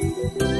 Música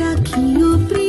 রাখিও প্রিয়